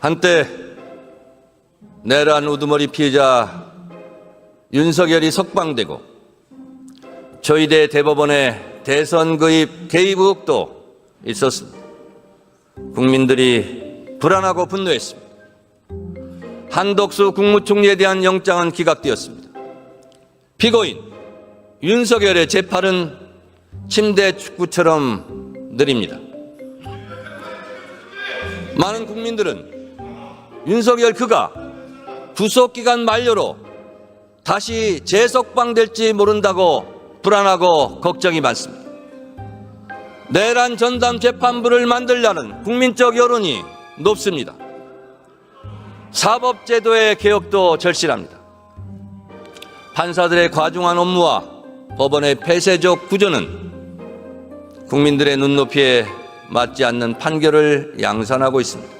한때 내란 우두머리 피해자 윤석열이 석방되고 저희대 대법원에 대선 개입 개입 의혹도 있었습니다. 국민들이 불안하고 분노했습니다. 한덕수 국무총리에 대한 영장은 기각되었습니다. 피고인 윤석열의 재판은 침대 축구처럼 느립니다. 많은 국민들은 윤석열 그가 구속기간 만료로 다시 재석방될지 모른다고 불안하고 걱정이 많습니다. 내란 전담 재판부를 만들려는 국민적 여론이 높습니다. 사법제도의 개혁도 절실합니다. 판사들의 과중한 업무와 법원의 폐쇄적 구조는 국민들의 눈높이에 맞지 않는 판결을 양산하고 있습니다.